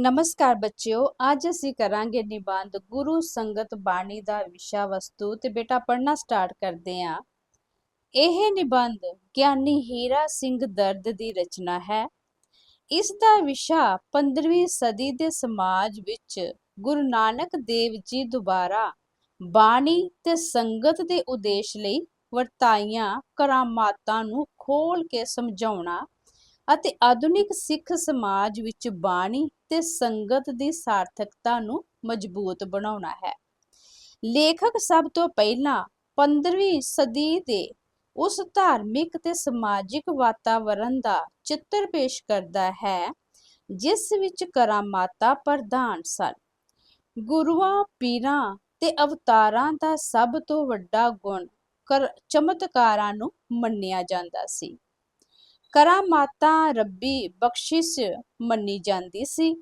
ਨਮਸਕਾਰ ਬੱਚਿਓ, ਅੱਜ ਅਸੀਂ ਕਰਾਂਗੇ ਨਿਬੰਧ ਗੁਰੂ ਸੰਗਤ ਬਾਣੀ ਦਾ ਵਿਸ਼ਾ ਵਸਤੂ ਤੇ ਬੇਟਾ ਪੜ੍ਹਨਾ ਸਟਾਰਟ ਕਰਦੇ ਹਾਂ। ਇਹ ਨਿਬੰਧ ਗਿਆਨੀ ਹੀਰਾ ਸਿੰਘ ਦਰਦ ਦੀ ਰਚਨਾ ਹੈ। ਇਸ ਦਾ ਵਿਸ਼ਾ 15ਵੀਂ ਸਦੀ ਦੇ ਸਮਾਜ ਵਿੱਚ ਗੁਰੂ ਨਾਨਕ ਦੇਵ ਜੀ ਦੁਬਾਰਾ ਬਾਣੀ ਤੇ ਸੰਗਤ ਦੇ ਉਦੇਸ਼ ਲਈ ਵਰਤਾਈਆਂ ਕਰਾਮਾਤਾਂ ਨੂੰ ਖੋਲ ਕੇ ਸਮਝਾਉਣਾ ਅਤੇ ਆਧੁਨਿਕ ਸਿੱਖ ਸਮਾਜ ਵਿੱਚ ਬਾਣੀ ਤੇ ਸੰਗਤ ਦੀ ਸਾਰਥਕਤਾ ਨੂੰ ਮਜ਼ਬੂਤ ਬਣਾਉਣਾ ਹੈ। ਲੇਖਕ ਸਭ ਤੋਂ ਪਹਿਲਾਂ 15ਵੀਂ ਸਦੀ ਦੇ ਉਸ ਧਾਰਮਿਕ ਤੇ ਸਮਾਜਿਕ ਵਾਤਾਵਰਣ ਦਾ ਚਿੱਤਰ ਪੇਸ਼ ਕਰਦਾ ਹੈ, ਜਿਸ ਵਿੱਚ ਕਰਾਮਾਤਾ ਪ੍ਰਧਾਨ ਸਨ। ਗੁਰੂਆਂ, ਪੀਰਾਂ ਤੇ ਅਵਤਾਰਾਂ ਦਾ ਸਭ ਤੋਂ ਵੱਡਾ ਗੁਣ ਕਰ, ਚਮਤਕਾਰਾਂ ਨੂੰ ਮੰਨਿਆ ਜਾਂਦਾ ਸੀ। ਕਰਾਮਾਤਾਂ ਰੱਬੀ ਬਖਸ਼ਿਸ਼ ਮੰਨੀ ਜਾਂਦੀ ਸੀ।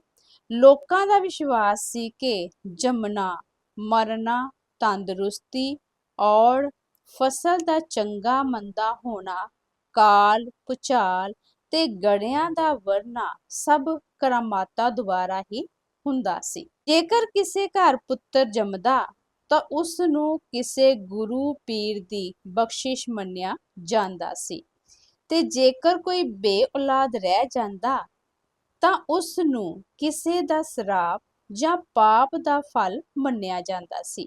ਲੋਕਾਂ ਦਾ ਵਿਸ਼ਵਾਸ ਸੀ ਕਿ ਜੰਮਣਾ, ਮਰਨਾ ਤੰਦਰੁਸਤੀ ਔਰ ਫਸਲ ਦਾ ਚੰਗਾ ਮੰਦਾ ਹੋਣਾ, ਕਾਲ ਪੁਚਾਲ ਤੇ ਗੜਿਆਂ ਦਾ ਵਰਨਾ ਸਭ ਕਰਾਮਾਤਾਂ ਦੁਆਰਾ ਹੀ ਹੁੰਦਾ ਸੀ। ਜੇਕਰ ਕਿਸੇ ਘਰ ਪੁੱਤਰ ਜੰਮਦਾ ਤਾਂ ਉਸ ਨੂੰ ਕਿਸੇ ਗੁਰੂ ਪੀਰ ਦੀ ਬਖਸ਼ਿਸ਼ ਮੰਨਿਆ ਜਾਂਦਾ ਸੀ। ਤੇ ਜੇਕਰ ਕੋਈ ਬੇਔਲਾਦ ਰਹਿ ਜਾਂਦਾ, ਤਾਂ ਉਸ ਨੂੰ ਕਿਸੇ ਦਾ ਸਰਾਪ ਜਾਂ ਪਾਪ ਦਾ ਫਲ ਮੰਨਿਆ ਜਾਂਦਾ ਸੀ।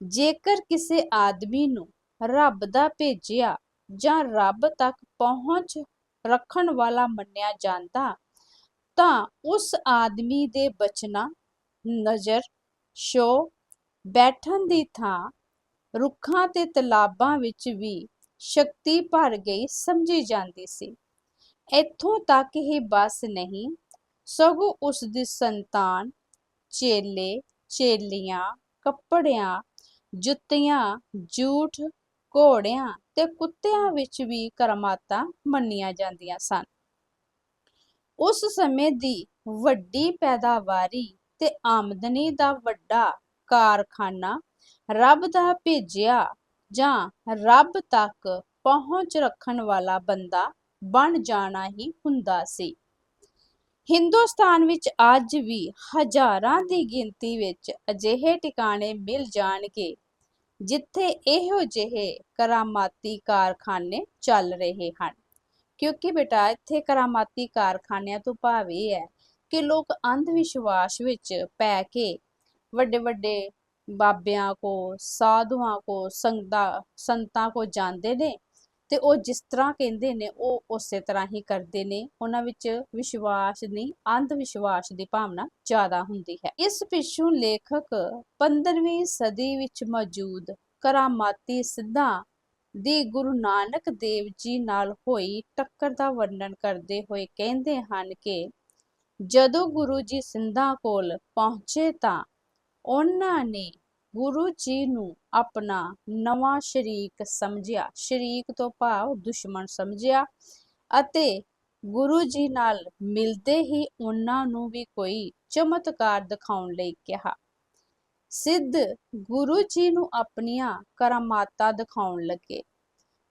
ਜੇਕਰ ਕਿਸੇ ਆਦਮੀ ਨੂੰ ਰੱਬ ਦਾ ਭੇਜਿਆ ਜਾਂ ਰੱਬ ਤੱਕ ਪਹੁੰਚ ਰੱਖਣ ਵਾਲਾ ਮੰਨਿਆ ਜਾਂਦਾ, ਤਾਂ ਉਸ ਆਦਮੀ ਦੇ ਬਚਨਾ ਨਜ਼ਰ ਸ਼ੋ ਬੈਠਣ ਦੀ ਥਾਂ, ਰੁੱਖਾਂ ਤੇ ਤਲਾਬਾਂ ਵਿੱਚ ਵੀ ਸ਼ਕਤੀ ਭਰ ਗਈ ਸਮਝੀ ਜਾਂਦੀ ਸੀ। ਇੱਥੋਂ ਤੱਕ ਹੀ ਬਸ ਨਹੀਂ, ਸਗੋਂ ਉਸ ਦੀ ਸੰਤਾਨ, ਚੇਲੇ, ਚੇਲੀਆਂ, ਕੱਪੜਿਆਂ, ਜੁੱਤੀਆਂ, ਜੂਠ, ਘੋੜਿਆਂ ਤੇ ਕੁੱਤਿਆਂ ਵਿੱਚ ਵੀ ਕਰਮਾਤਾਂ ਮੰਨੀਆਂ ਜਾਂਦੀਆਂ ਸਨ। ਉਸ ਸਮੇਂ ਦੀ ਵੱਡੀ ਪੈਦਾਵਾਰੀ ਤੇ ਆਮਦਨੀ ਦਾ ਵੱਡਾ ਕਾਰਖਾਨਾ ਰੱਬ ਦਾ ਭੇਜਿਆ ਜਾਂ ਰੱਬ ਤੱਕ ਪਹੁੰਚ ਰੱਖਣ ਵਾਲਾ ਬੰਦਾ ਬਣ ਜਾਣਾ ਹੀ ਹੁੰਦਾ ਸੀ। ਹਿੰਦੁਸਤਾਨ ਵਿੱਚ ਅੱਜ ਵੀ ਹਜ਼ਾਰਾਂ ਦੀ ਗਿਣਤੀ ਵਿੱਚ ਅਜਿਹੇ ਟਿਕਾਣੇ ਮਿਲ ਜਾਣਗੇ, ਜਿੱਥੇ ਇਹੋ ਜਿਹੇ ਕਰਾਮਾਤੀ ਕਾਰਖਾਨੇ ਚੱਲ ਰਹੇ ਹਨ। ਕਿਉਂਕਿ ਬੇਟਾ, ਇੱਥੇ ਕਰਾਮਾਤੀ ਕਾਰਖਾਨਿਆਂ ਤੋਂ ਭਾਵ ਇਹ ਹੈ ਕਿ ਲੋਕ ਅੰਧ ਵਿਸ਼ਵਾਸ ਵਿੱਚ ਪੈ ਕੇ ਵੱਡੇ ਵੱਡੇ ਬਾਬਿਆਂ ਕੋ, ਸਾਧੂਆਂ ਕੋ, ਸੰਗਤਾਂ, ਸੰਤਾਂ ਕੋ ਜਾਂਦੇ ਨੇ ਤੇ ਉਹ ਜਿਸ ਤਰ੍ਹਾਂ ਕਹਿੰਦੇ ਨੇ, ਉਹ ਉਸੇ ਤਰ੍ਹਾਂ ਹੀ ਕਰਦੇ ਨੇ। ਉਹਨਾਂ ਵਿੱਚ ਵਿਸ਼ਵਾਸ ਨਹੀਂ ਅੰਧ ਵਿਸ਼ਵਾਸ ਦੀ ਭਾਵਨਾ ਜ਼ਿਆਦਾ ਹੁੰਦੀ ਹੈ। ਇਸ ਪਿੱਛੋਂ ਲੇਖਕ 15ਵੀਂ ਸਦੀ ਵਿੱਚ ਮੌਜੂਦ ਕਰਾਮਾਤੀ ਸਿੱਧਾਂ ਦੀ ਗੁਰੂ ਨਾਨਕ ਦੇਵ ਜੀ ਨਾਲ ਹੋਈ ਟੱਕਰ ਦਾ ਵਰਣਨ ਕਰਦੇ ਹੋਏ ਕਹਿੰਦੇ ਹਨ ਕਿ, ਜਦੋਂ ਗੁਰੂ ਜੀ ਸਿੰਧਾਂ ਕੋਲ ਪਹੁੰਚੇ ਤਾਂ ਉਹਨਾਂ ਨੇ ਗੁਰੂ ਜੀ ਨੂੰ ਆਪਣਾ ਨਵਾਂ ਸ਼ਰੀਕ ਸਮਝਿਆ। ਸ਼ਰੀਕ ਤੋਂ ਭਾਵ ਦੁਸ਼ਮਣ ਸਮਝਿਆ ਅਤੇ ਗੁਰੂ ਜੀ ਨਾਲ ਮਿਲਦੇ ਹੀ ਉਹਨਾਂ ਨੂੰ ਵੀ ਕੋਈ ਚਮਤਕਾਰ ਦਿਖਾਉਣ ਲਈ ਕਿਹਾ। ਸਿੱਧ ਗੁਰੂ ਜੀ ਨੂੰ ਆਪਣੀਆਂ ਕਰਾਮਾਤਾਂ ਦਿਖਾਉਣ ਲੱਗੇ,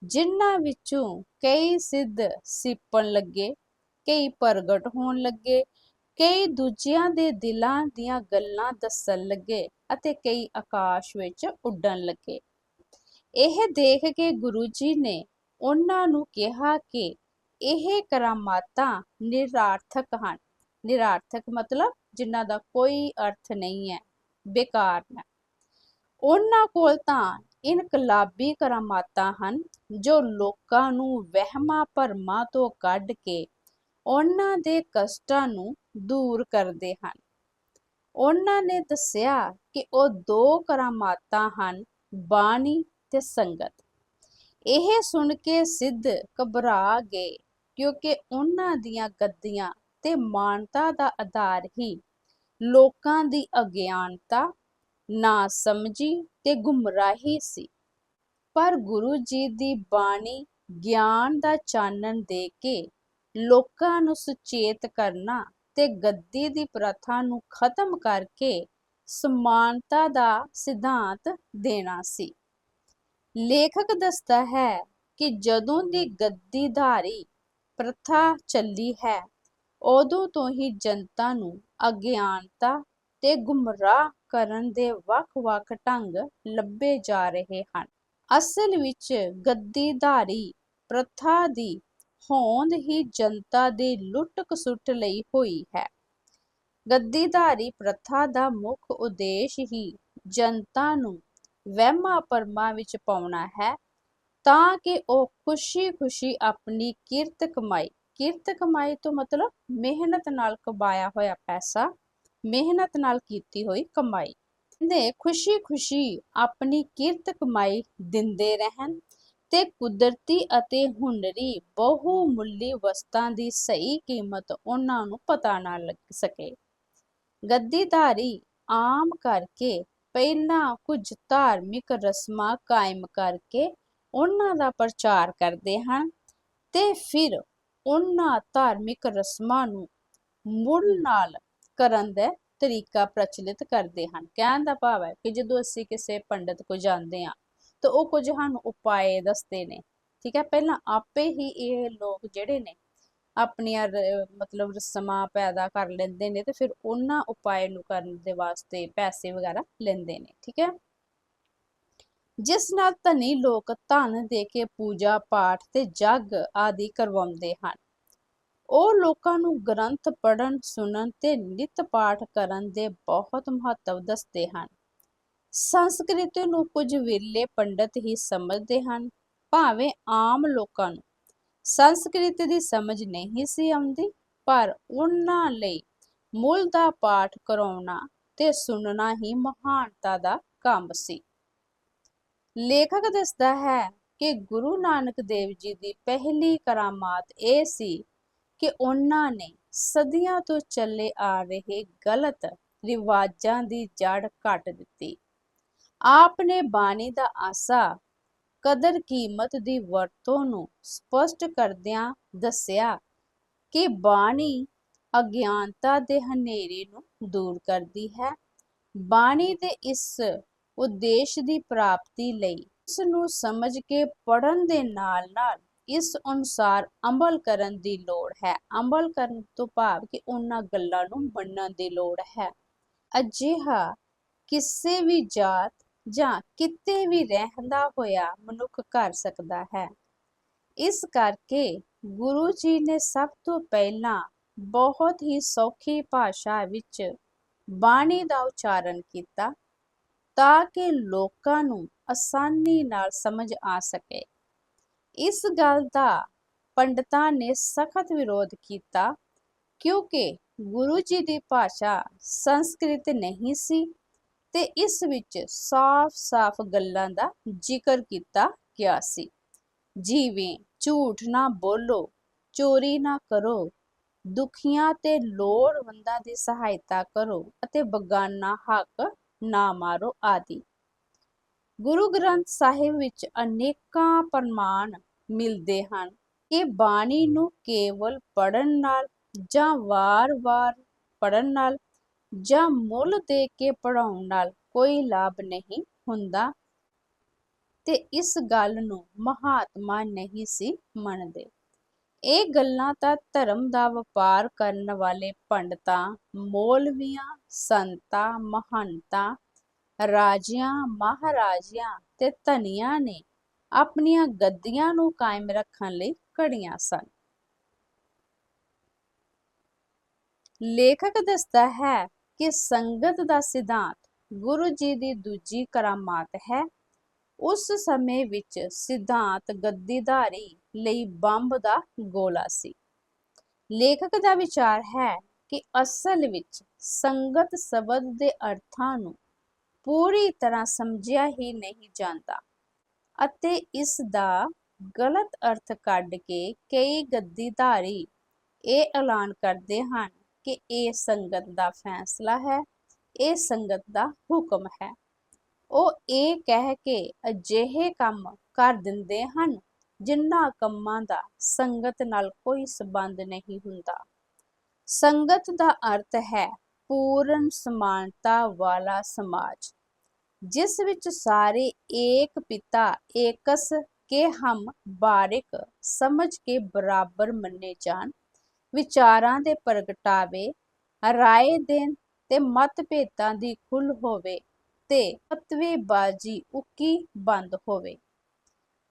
ਜਿਨ੍ਹਾਂ ਵਿੱਚੋਂ ਕਈ ਸਿੱਧ ਸਿੱਪਣ ਲੱਗੇ, ਕਈ ਪ੍ਰਗਟ ਹੋਣ ਲੱਗੇ ਕਈ ਦੂਜਿਆਂ ਦੇ ਦਿਲਾਂ ਦੀਆਂ ਗੱਲਾਂ ਦੱਸਣ ਲੱਗੇ ਅਤੇ ਕਈ ਆਕਾਸ਼ ਵਿੱਚ ਉੱਡਣ ਲੱਗੇ। ਇਹ ਦੇਖ ਕੇ ਗੁਰੂ ਜੀ ਨੇ ਉਹਨਾਂ ਨੂੰ ਕਿਹਾ ਕਿ ਇਹ ਕਰਾਮਾਤਾਂ ਨਿਰਾਰਥਕ ਹਨ। ਨਿਰਾਰਥਕ ਮਤਲਬ ਜਿਨ੍ਹਾਂ ਦਾ ਕੋਈ ਅਰਥ ਨਹੀਂ ਹੈ, ਬੇਕਾਰ ਹੈ। ਉਹਨਾਂ ਕੋਲ ਤਾਂ ਇਨਕਲਾਬੀ ਕਰਾਮਾਤਾਂ ਹਨ ਜੋ ਲੋਕਾਂ ਨੂੰ ਵਹਿਮਾਂ ਭਰਮਾਂ ਤੋਂ ਕੱਢ ਕੇ ਉਹਨਾਂ ਦੇ ਕਸ਼ਟਾਂ ਨੂੰ ਦੂਰ ਕਰਦੇ ਹਨ। ਉਹਨਾਂ ਨੇ ਦੱਸਿਆ ਕਿ ਉਹ ਦੋ ਕਰਾਮਾਤਾਂ ਹਨ, ਬਾਣੀ ਤੇ ਸੰਗਤ। ਇਹ ਸੁਣ ਕੇ ਸਿੱਧ ਘਬਰਾ ਗਏ, ਕਿਉਂਕਿ ਉਹਨਾਂ ਦੀਆਂ ਗੱਦੀਆਂ ਤੇ ਮਾਨਤਾ ਦਾ ਆਧਾਰ ਹੀ ਲੋਕਾਂ ਦੀ ਅਗਿਆਨਤਾ, ਨਾ ਸਮਝੀ ਤੇ ਗੁੰਮਰਾਹੀ ਸੀ। ਪਰ ਗੁਰੂ ਜੀ ਦੀ ਬਾਣੀ ਗਿਆਨ ਦਾ ਚਾਨਣ ਦੇ ਕੇ ਲੋਕਾਂ ਨੂੰ ਸੁਚੇਤ ਕਰਨਾ ਤੇ ਗੱਦੀ ਦੀ ਪ੍ਰਥਾ ਨੂੰ ਖਤਮ ਕਰਕੇ ਸਮਾਨਤਾ ਦਾ ਸਿਧਾਂਤ ਦੇਣਾ ਸੀ। ਲੇਖਕ ਦੱਸਦਾ ਹੈ ਕਿ ਜਦੋਂ ਦੀ ਗੱਦੀਧਾਰੀ ਪ੍ਰਥਾ ਚੱਲੀ ਹੈ, ਉਦੋਂ ਤੋਂ ਹੀ ਜਨਤਾ ਨੂੰ ਅਗਿਆਨਤਾ ਤੇ ਗੁੰਮਰਾਹ ਕਰਨ ਦੇ ਵੱਖ-ਵੱਖ ਢੰਗ ਲੱਭੇ ਜਾ ਰਹੇ ਹਨ। ਅਸਲ ਵਿੱਚ ਗੱਦੀਧਾਰੀ ਪ੍ਰਥਾ ਦੀ ਹੋਂਦ ਹੀ ਜਨਤਾ ਦੀ ਲੁੱਟ-ਖਸੁੱਟ ਲਈ ਹੋਈ ਹੈ। ਗੱਦੀਧਾਰੀ ਪ੍ਰਥਾ ਦਾ ਮੁੱਖ ਉਦੇਸ਼ ਹੀ ਜਨਤਾ ਨੂੰ ਵਹਿਮਾਂ ਭਰਮਾਂ ਵਿੱਚ ਪਾਉਣਾ ਹੈ ਤਾਂ ਕਿ ਉਹ ਖੁਸ਼ੀ-ਖੁਸ਼ੀ ਆਪਣੀ ਕਿਰਤ ਕਮਾਈ ਕਿਰਤ ਕਮਾਈ ਤੋਂ ਮਤਲਬ ਮਿਹਨਤ ਨਾਲ ਕਮਾਇਆ ਹੋਇਆ ਪੈਸਾ, ਮਿਹਨਤ ਨਾਲ ਕੀਤੀ ਹੋਈ ਕਮਾਈ। ਨੇ ਖੁਸ਼ੀ-ਖੁਸ਼ੀ ਆਪਣੀ ਕਿਰਤ ਕਮਾਈ ਦਿੰਦੇ ਰਹਿਣ ਤੇ ਕੁਦਰਤੀ ਅਤੇ ਹੁਨਰੀ ਬਹੁਮੁੱਲੀ ਵਸਤਾਂ ਦੀ ਸਹੀ ਕੀਮਤ ਉਹਨਾਂ ਨੂੰ ਪਤਾ ਨਾ ਲੱਗ ਸਕੇ। ਗੱਦੀਧਾਰੀ ਆਮ ਕਰਕੇ ਪਹਿਲਾਂ ਕੁਝ ਧਾਰਮਿਕ ਰਸਮਾਂ ਕਾਇਮ ਕਰਕੇ ਉਹਨਾਂ ਦਾ ਪ੍ਰਚਾਰ ਕਰਦੇ ਹਨ ਤੇ ਫਿਰ ਉਹਨਾਂ ਧਾਰਮਿਕ ਰਸਮਾਂ ਨੂੰ ਮੁੜ ਨਾਲ ਕਰਨ ਦਾ ਤਰੀਕਾ ਪ੍ਰਚਲਿਤ ਕਰਦੇ ਹਨ। ਕਹਿਣ ਦਾ ਭਾਵ ਹੈ ਕਿ ਜਦੋਂ ਅਸੀਂ ਕਿਸੇ ਪੰਡਤ ਕੋ ਜਾਂਦੇ ਹਾਂ ਤਾਂ ਉਹ ਕੁਝ ਸਾਨੂੰ ਉਪਾਏ ਦੱਸਦੇ ਨੇ। ਠੀਕ ਹੈ, ਪਹਿਲਾਂ ਆਪੇ ਹੀ ਇਹ ਲੋਕ ਜਿਹੜੇ ਨੇ, ਆਪਣੀਆਂ ਮਤਲਬ ਰਸਮਾਂ ਪੈਦਾ ਕਰ ਲੈਂਦੇ ਨੇ ਤੇ ਫਿਰ ਉਹਨਾਂ ਉਪਾਏ ਨੂੰ ਕਰਨ ਦੇ ਵਾਸਤੇ ਪੈਸੇ ਵਗੈਰਾ ਲੈਂਦੇ ਨੇ। ਠੀਕ ਹੈ? ਜਿਸ ਨਾਲ ਧਨੀ ਲੋਕ ਧਨ ਦੇ ਕੇ ਪੂਜਾ, ਪਾਠ ਤੇ ਜਗ ਆਦਿ ਕਰਵਾਉਂਦੇ ਹਨ। ਉਹ ਲੋਕਾਂ ਨੂੰ ਗ੍ਰੰਥ ਪੜ੍ਹਨ, ਸੁਣਨ ਤੇ ਨਿਤ ਪਾਠ ਕਰਨ ਦੇ ਬਹੁਤ ਮਹੱਤਵ ਦੱਸਦੇ ਹਨ। ਸੰਸਕ੍ਰਿਤ ਨੂੰ ਕੁਝ ਵਿਰਲੇ ਪੰਡਤ ਹੀ ਸਮਝਦੇ ਹਨ, ਭਾਵੇਂ ਆਮ ਲੋਕਾਂ ਨੂੰ। ਸੰਸਕ੍ਰਿਤ ਦੀ ਸਮਝ ਨਹੀਂ ਸੀ ਆਉਂਦੀ, ਪਰ ਉਹਨਾਂ ਲਈ ਮੂਲ ਦਾ ਪਾਠ ਕਰਾਉਣਾ ਤੇ ਸੁਣਨਾ ਹੀ ਮਹਾਨਤਾ ਦਾ ਕੰਮ ਸੀ। ਲੇਖਕ ਦੱਸਦਾ ਹੈ ਕਿ ਗੁਰੂ ਨਾਨਕ ਦੇਵ ਜੀ ਦੀ ਪਹਿਲੀ ਕਰਾਮਾਤ ਇਹ ਸੀ ਕਿ ਉਹਨਾਂ ਨੇ ਸਦੀਆਂ ਤੋਂ ਚੱਲੇ ਆ ਰਹੇ ਗਲਤ ਰਿਵਾਜਾਂ ਦੀ ਜੜ ਕੱਟ ਦਿੱਤੀ। ਆਪ ਨੇ ਬਾਣੀ ਦਾ ਆਸਾ ਕਦਰ ਕੀਮਤ ਦੀ ਵਰਤੋਂ ਨੂੰ ਸਪਸ਼ਟ ਕਰਦਿਆਂ ਦੱਸਿਆ ਕਿ ਬਾਣੀ ਅਗਿਆਨਤਾ ਦੇ ਹਨੇਰੇ ਨੂੰ ਦੂਰ ਕਰਦੀ ਹੈ। ਬਾਣੀ ਦੇ ਇਸ ਉਦੇਸ਼ ਦੀ ਪ੍ਰਾਪਤੀ ਲਈ ਇਸ ਨੂੰ ਸਮਝ ਕੇ ਪੜਨ ਦੇ ਨਾਲ-ਨਾਲ ਇਸ ਅਨੁਸਾਰ ਅਮਲ ਕਰਨ ਦੀ ਲੋੜ ਹੈ। ਅਮਲ ਕਰਨ ਤੋਂ ਭਾਵ ਕਿ ਉਹਨਾਂ ਗੱਲਾਂ ਨੂੰ ਮੰਨਣ ਦੀ ਲੋੜ ਹੈ। ਅਜਿਹਾ ਕਿਸੇ ਵੀ ਜਾਤ ਜਾਂ ਕਿਤੇ ਵੀ ਰਹਿੰਦਾ ਹੋਇਆ ਮਨੁੱਖ ਕਰ ਸਕਦਾ ਹੈ। ਇਸ ਕਰਕੇ ਗੁਰੂ ਜੀ ਨੇ ਸਭ ਤੋਂ ਪਹਿਲਾਂ ਬਹੁਤ ਹੀ ਸੌਖੀ ਭਾਸ਼ਾ ਵਿੱਚ ਬਾਣੀ ਦਾ ਉਚਾਰਨ ਕੀਤਾ ਤਾਂ ਕਿ ਲੋਕਾਂ ਨੂੰ ਆਸਾਨੀ ਨਾਲ ਸਮਝ ਆ ਸਕੇ। ਇਸ ਗੱਲ ਦਾ ਪੰਡਤਾਂ ਨੇ ਸਖਤ ਵਿਰੋਧ ਕੀਤਾ ਕਿਉਂਕਿ ਗੁਰੂ ਜੀ ਦੀ ਭਾਸ਼ਾ ਸੰਸਕ੍ਰਿਤ ਨਹੀਂ ਸੀ ਤੇ ਇਸ ਵਿੱਚ ਸਾਫ਼-ਸਾਫ਼ ਗੱਲਾਂ ਦਾ ਜ਼ਿਕਰ ਕੀਤਾ ਗਿਆ ਸੀ। ਜਿਵੇਂ ਝੂਠ ਨਾ ਬੋਲੋ, ਚੋਰੀ ਨਾ ਕਰੋ, ਦੁਖੀਆਂ ਤੇ ਲੋੜਵੰਦਾਂ ਦੀ ਸਹਾਇਤਾ ਕਰੋ ਅਤੇ ਬਗਾਨਾ ਹੱਕ ਨਾ ਮਾਰੋ ਆਦਿ। ਗੁਰੂ ਗ੍ਰੰਥ ਸਾਹਿਬ ਵਿੱਚ ਅਨੇਕਾਂ ਪ੍ਰਮਾਣ ਮਿਲਦੇ ਹਨ। ਕਿ ਬਾਣੀ ਨੂੰ ਕੇਵਲ ਪੜਨ ਨਾਲ ਜਾਂ ਵਾਰ-ਵਾਰ ਪੜਨ ਨਾਲ ਜਾਂ ਮੁੱਲ ਦੇ ਕੇ ਪੜਾਉਣ ਨਾਲ ਕੋਈ ਲਾਭ ਨਹੀਂ ਹੁੰਦਾ। ਤੇ ਇਸ ਗੱਲ ਨੂੰ ਮਹਾਤਮਾ ਨਹੀਂ ਸੀ ਮੰਨਦੇ। ਇਹ ਗੱਲਾਂ ਤਾਂ ਧਰਮ ਦਾ ਵਪਾਰ ਕਰਨ ਵਾਲੇ ਪੰਡਤਾਂ, ਮੌਲਵੀਆਂ, ਸੰਤਾਂ, ਮਹੰਤਾਂ, ਰਾਜਿਆਂ, ਮਹਾਰਾਜਿਆਂ ਤੇ ਧਨੀਆਂ ਨੇ ਆਪਣੀਆਂ ਗੱਦੀਆਂ ਨੂੰ ਕਾਇਮ ਰੱਖਣ ਲਈ ਘੜੀਆਂ ਸਨ। ਲੇਖਕ ਦੱਸਦਾ ਹੈ ਕਿ ਸੰਗਤ ਦਾ ਸਿਧਾਂਤ ਗੁਰੂ ਜੀ ਦੀ ਦੂਜੀ ਕਰਾਮਾਤ ਹੈ, ਉਸ ਸਮੇਂ ਵਿੱਚ ਸਿਧਾਂਤ ਗੱਦੀਧਾਰੀ ਲਈ ਬੰਬ ਦਾ ਗੋਲਾ ਸੀ। ਲੇਖਕ ਦਾ ਵਿਚਾਰ ਹੈ ਕਿ ਅਸਲ ਵਿੱਚ ਸੰਗਤ ਸ਼ਬਦ ਦੇ ਅਰਥਾਂ ਨੂੰ ਪੂਰੀ ਤਰ੍ਹਾਂ ਸਮਝਿਆ ਹੀ ਨਹੀਂ ਜਾਂਦਾ ਅਤੇ ਇਸ ਦਾ ਗਲਤ ਅਰਥ ਕੱਢ ਕੇ ਕਈ ਗੱਦੀਧਾਰੀ ਇਹ ਐਲਾਨ ਕਰਦੇ ਹਨ ਕਿ ਇਹ ਸੰਗਤ ਦਾ ਫੈਸਲਾ ਹੈ, ਇਹ ਸੰਗਤ ਦਾ ਹੁਕਮ ਹੈ। ਉਹ ਇਹ ਕਹਿ ਕੇ ਅਜਿਹੇ ਕੰਮ ਕਰ ਦਿੰਦੇ ਹਨ ਜਿਨ੍ਹਾਂ ਕੰਮਾਂ ਦਾ ਸੰਗਤ ਨਾਲ ਕੋਈ ਸਬੰਧ ਨਹੀਂ ਹੁੰਦਾ। ਸੰਗਤ ਦਾ ਅਰਥ ਹੈ ਪੂਰਨ ਸਮਾਨਤਾ ਵਾਲਾ ਸਮਾਜ, ਜਿਸ ਵਿੱਚ ਸਾਰੇ ਏਕ ਪਿਤਾ ਏਕਸ ਕੇ ਹਮ ਬਾਰਿਕ ਸਮਝ ਕੇ ਬਰਾਬਰ ਮੰਨੇ ਜਾਣ। ਵਿਚਾਰਾਂ ਦੇ ਪ੍ਰਗਟਾਵੇ, ਰਾਏ ਦੇਣ ਤੇ ਮਤਭੇਦਾਂ ਦੀ ਖੁੱਲ ਹੋਵੇ ਤੇ ਫਤਵੇਬਾਜ਼ੀ ਉੱਕੀ ਬੰਦ ਹੋਵੇ।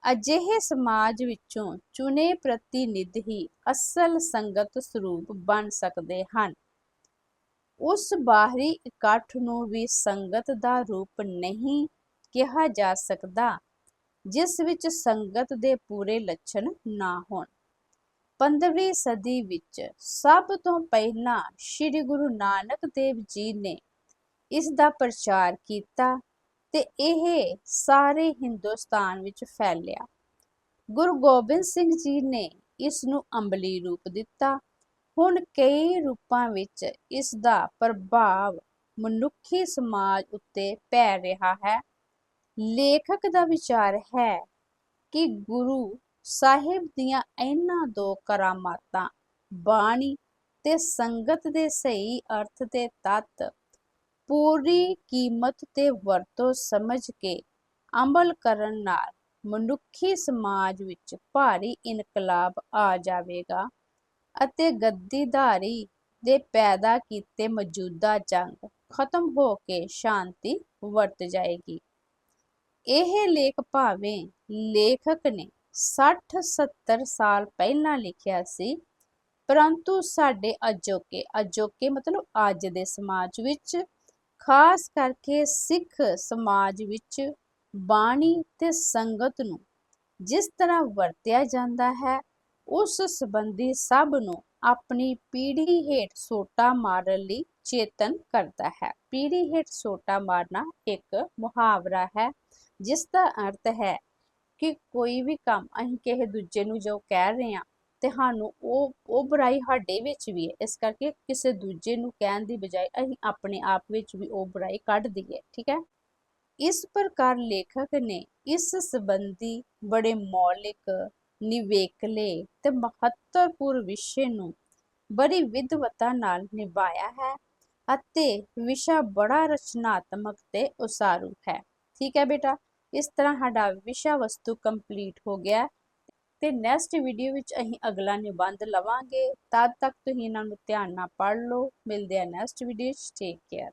ਅਜਿਹੇ ਸਮਾਜ ਵਿੱਚੋਂ ਚੁਣੇ ਪ੍ਰਤੀਨਿਧ ਹੀ ਅਸਲ ਸੰਗਤ ਸਰੂਪ ਬਣ ਸਕਦੇ ਹਨ। ਉਸ ਬਾਹਰੀ ਇਕੱਠ ਨੂੰ ਵੀ ਸੰਗਤ ਦਾ ਰੂਪ ਨਹੀਂ ਕਿਹਾ ਜਾ ਸਕਦਾ, ਜਿਸ ਵਿੱਚ ਸੰਗਤ ਦੇ ਪੂਰੇ ਲੱਛਣ ਨਾ ਹੋਣ। 15ਵੀਂ ਸਦੀ ਵਿੱਚ ਸਭ ਤੋਂ ਪਹਿਲਾਂ ਸ੍ਰੀ ਗੁਰੂ ਨਾਨਕ ਦੇਵ ਜੀ ਨੇ ਇਸ ਦਾ ਪ੍ਰਚਾਰ ਕੀਤਾ ਤੇ ਇਹ ਸਾਰੇ ਹਿੰਦੁਸਤਾਨ ਵਿੱਚ ਫੈਲਿਆ। ਗੁਰੂ ਗੋਬਿੰਦ ਸਿੰਘ ਜੀ ਨੇ ਇਸ ਨੂੰ ਅੰਬਲੀ ਰੂਪ ਦਿੱਤਾ। ਹੁਣ ਕਈ ਰੂਪਾਂ ਵਿੱਚ ਇਸ ਦਾ ਪ੍ਰਭਾਵ ਮਨੁੱਖੀ ਸਮਾਜ ਉੱਤੇ ਪੈ ਰਿਹਾ ਹੈ। ਲੇਖਕ ਦਾ ਵਿਚਾਰ ਹੈ ਕਿ ਗੁਰੂ ਸਾਹਿਬ ਦੀਆਂ ਇਹਨਾਂ ਦੋ ਕਰਾਮਾਤਾਂ, ਬਾਣੀ ਤੇ ਸੰਗਤ ਦੇ ਸਹੀ ਅਰਥ ਤੇ ਤੱਤ, ਪੂਰੀ ਕੀਮਤ ਤੇ ਵਰਤੋਂ ਸਮਝ ਕੇ ਅਮਲ ਕਰਨ ਨਾਲ ਮਨੁੱਖੀ ਸਮਾਜ ਵਿੱਚ ਭਾਰੀ ਇਨਕਲਾਬ ਆ ਜਾਵੇਗਾ ਅਤੇ ਗੱਦੀਦਾਰੀ ਦੇ ਪੈਦਾ ਕੀਤੇ ਮੌਜੂਦਾ ਜੰਗ ਖਤਮ ਹੋ ਕੇ ਸ਼ਾਂਤੀ ਵਰਤ ਜਾਏਗੀ। ਇਹ ਲੇਖ ਭਾਵੇਂ ਲੇਖਕ ਨੇ 60 70 ਸਾਲ ਪਹਿਲਾਂ ਲਿਖਿਆ ਸੀ। ਪਰੰਤੂ ਸਾਡੇ ਅਜੋਕੇ ਅਜੋਕੇ ਮਤਲਬ ਅੱਜ ਦੇ ਸਮਾਜ ਵਿੱਚ, ਖਾਸ ਕਰਕੇ ਸਿੱਖ ਸਮਾਜ ਵਿੱਚ ਬਾਣੀ ਤੇ ਸੰਗਤ ਨੂੰ ਜਿਸ ਤਰ੍ਹਾਂ ਵਰਤਿਆ ਜਾਂਦਾ ਹੈ, ਉਸ ਸੰਬੰਧੀ ਸਭ ਨੂੰ ਆਪਣੀ ਪੀੜ੍ਹੀ ਹੇਠ ਸੋਟਾ ਮਾਰਨ ਲਈ ਚੇਤਨ ਕਰਦਾ ਹੈ। ਪੀੜ੍ਹੀ ਹੇਠ ਸੋਟਾ ਮਾਰਨਾ ਇੱਕ ਮੁਹਾਵਰਾ ਹੈ, ਜਿਸ ਦਾ ਅਰਥ ਹੈ ਕਿ ਕੋਈ ਵੀ ਕੰਮ ਅਸੀਂ ਕਿਸੇ ਦੂਜੇ ਨੂੰ ਜੋ ਕਹਿ ਰਹੇ ਹਾਂ ਤੇ ਸਾਨੂੰ ਉਹ ਉਹ ਬੁਰਾਈ ਸਾਡੇ ਵਿੱਚ ਵੀ ਹੈ। ਇਸ ਕਰਕੇ ਕਿਸੇ ਦੂਜੇ ਨੂੰ ਕਹਿਣ ਦੀ ਬਜਾਏ ਅਸੀਂ ਆਪਣੇ ਆਪ ਵਿੱਚ ਵੀ ਉਹ ਬੁਰਾਈ ਕੱਢ ਦਈਏ, ਠੀਕ ਹੈ? ਇਸ ਪ੍ਰਕਾਰ ਲੇਖਕ ਨੇ ਇਸ ਸੰਬੰਧੀ ਬੜੇ ਮੌਲਿਕ, ਨਿਵੇਕਲੇ ਤੇ ਮਹੱਤਵਪੂਰਨ ਵਿਸ਼ੇ ਨੂੰ ਬੜੀ ਵਿਦਵਤਾ ਨਾਲ ਨਿਭਾਇਆ ਹੈ ਅਤੇ ਵਿਸ਼ਾ ਬੜਾ ਰਚਨਾਤਮਕ ਤੇ ਉਸਾਰੂ ਹੈ। ਠੀਕ ਹੈ ਬੇਟਾ? ਇਸ ਤਰ੍ਹਾਂ ਸਾਡਾ ਵਿਸ਼ਾ ਵਸਤੂ ਕੰਪਲੀਟ ਹੋ ਗਿਆ ਤੇ ਨੈਕਸਟ ਵੀਡੀਓ ਵਿੱਚ ਅਸੀਂ ਅਗਲਾ ਨਿਬੰਧ ਲਵਾਂਗੇ। ਤਦ ਤੱਕ ਤੁਸੀਂ ਇਹਨਾਂ ਨੂੰ ਧਿਆਨ ਨਾਲ ਪੜ੍ਹ ਲਓ। ਮਿਲਦੇ ਆ ਨੈਕਸਟ ਵੀਡੀਓ 'ਚ ਟੇਕ ਕੇਅਰ